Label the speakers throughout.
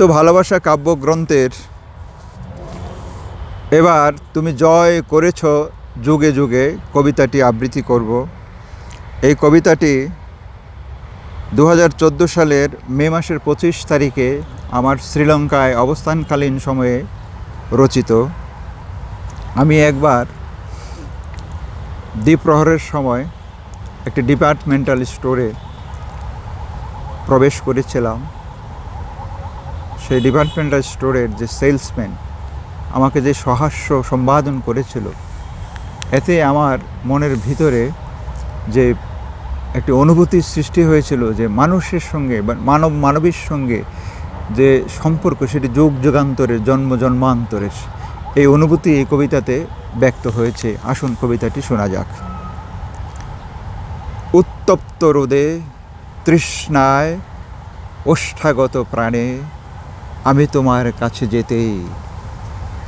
Speaker 1: তো ভালোবাসা কাব্যগ্রন্থের। এবার তুমি জয় করেছ যুগে যুগে কবিতাটি আবৃত্তি করব। এই কবিতাটি দু হাজার চোদ্দ সালের মে মাসের পঁচিশ তারিখে আমার শ্রীলঙ্কায় অবস্থানকালীন সময়ে রচিত। আমি একবার দ্বীপ্রহরের সময় একটি ডিপার্টমেন্টাল স্টোরে প্রবেশ করেছিলাম। সেই ডিপার্টমেন্টাল স্টোরের যে সেলসম্যান আমাকে যে সহাস্য সম্পাদন করেছিল, এতে আমার মনের ভিতরে যে একটি অনুভূতির সৃষ্টি হয়েছিল যে মানুষের সঙ্গে বা মানব, মানবীর সঙ্গে যে সম্পর্ক সেটি যুগ যুগান্তরের জন্ম জন্মান্তরের এই অনুভূতি এই কবিতাতে ব্যক্ত হয়েছে। আসুন কবিতাটি শোনা যাক। উত্তপ্ত রোদে তৃষ্ণায় ওষ্ঠাগত প্রাণে আমি তোমার কাছে যেতেই,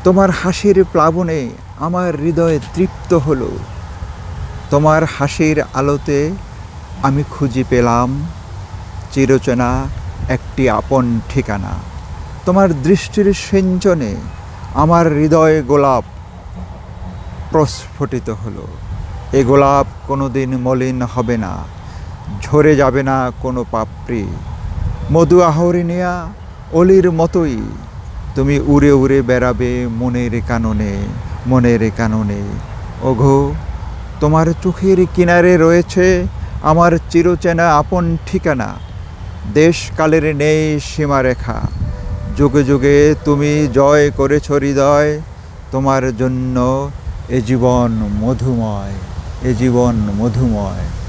Speaker 1: তোমার হাসির প্লাবনে আমার হৃদয় তৃপ্ত হলো। তোমার হাসির আলোতে আমি খুঁজে পেলাম চিরচেনা একটি আপন ঠিকানা। তোমার দৃষ্টির সিঞ্চনে আমার হৃদয় গোলাপ প্রস্ফুটিত হলো। এ গোলাপ কোনো দিন মলিন হবে না, ঝরে যাবে না কোনো পাপড়ি। মধু আহরি নেয়া অলির মতোই তুমি উড়ে উড়ে বেড়াবে মনের কাননে মনের কাননে। ওঘো তোমার চোখের কিনারে রয়েছে আমার চিরচেনা আপন ঠিকানা। দেশকালের নেই সীমারেখা। যুগে যুগে তুমি জয় করেছ হৃদয়, তোমার জন্য এ জীবন মধুময়, এ জীবন মধুময়।